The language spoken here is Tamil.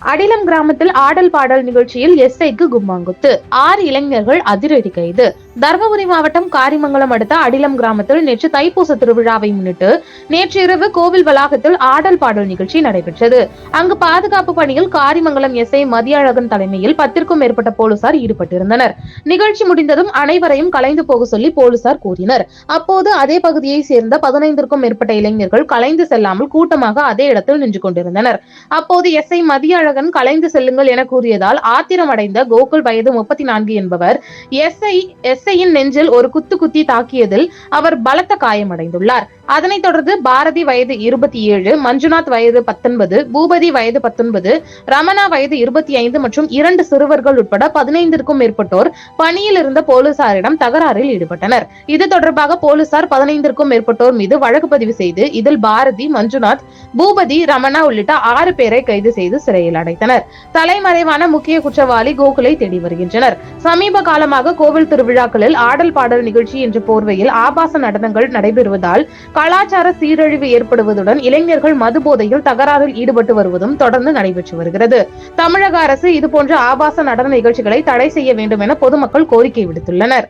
அடிலம் கிராமத்தில் ஆடல் பாடல் நிகழ்ச்சியில் எஸ்ஐக்கு கும்மாங்குத்து. ஆறு இளைஞர்கள் அதிரடி கைது. தர்மபுரி மாவட்டம் காரிமங்கலம் அடுத்த அடிலம் கிராமத்தில் நேற்று தைப்பூச திருவிழாவை முன்னிட்டு நேற்று இரவு கோவில் வளாகத்தில் ஆடல் பாடல் நிகழ்ச்சி நடைபெற்றது. அங்கு பாதுகாப்பு பணியில் காரிமங்கலம் எஸ்ஐ மதியழகன் தலைமையில் பத்திற்கும் மேற்பட்ட போலீசார் ஈடுபட்டிருந்தனர். நிகழ்ச்சி முடிந்ததும் அனைவரையும் கலைந்து போக சொல்லி போலீசார் கூறினர். அப்போது அதே பகுதியை சேர்ந்த பதினைந்திற்கும் மேற்பட்ட இளைஞர்கள் கலைந்து செல்லாமல் கூட்டமாக அதே இடத்தில் நின்று கொண்டிருந்தனர். அப்போது எஸ்ஐ மதிய அன்பழகன் கலைந்து செல்லுங்கள் என கூறியதால் ஆத்திரமடைந்த கோகுல் வயது முப்பத்தி நான்கு என்பவர் எஸ்ஐ எஸ்ஐயின் நெஞ்சில் ஒரு குத்து குத்தி தாக்கியதில் அவர் பலத்த காயமடைந்துள்ளார். அதனைத் தொடர்ந்து பாரதி வயது இருபத்தி ஏழு மஞ்சுநாத் வயது பத்தொன்பது பூபதி வயது பத்தொன்பது ரமணா வயது இருபத்தி ஐந்து மற்றும் இரண்டு சிறுவர்கள் உட்பட பதினைந்திற்கும் மேற்பட்டோர் பணியில் இருந்த போலீசாரிடம் தகராறில் ஈடுபட்டனர். இது தொடர்பாக போலீசார் பதினைந்திற்கும் மேற்பட்டோர் மீது வழக்கு பதிவு செய்து இதில் பாரதி மஞ்சுநாத் பூபதி ரமணா உள்ளிட்ட ஆறு பேரை கைது செய்து சிறையில் சிறையில் அடைத்தனர். தலைமறைவான முக்கிய குற்றவாளி கோகுலை தேடி வருகின்றனர். சமீப காலமாக கோவில் திருவிழாக்களில் ஆடல் பாடல் நிகழ்ச்சி என்ற போர்வையில் ஆபாச நடனங்கள் நடைபெறுவதால் கலாச்சார சீரழிவு ஏற்படுவதுடன் இளைஞர்கள் மது போதையில் தகராறில் ஈடுபட்டு வருவதும் தொடர்ந்து நடைபெற்று வருகிறது. தமிழக அரசு இதுபோன்ற ஆபாச நடன நிகழ்ச்சிகளை தடை செய்ய வேண்டும் என பொதுமக்கள் கோரிக்கை விடுத்துள்ளனர்.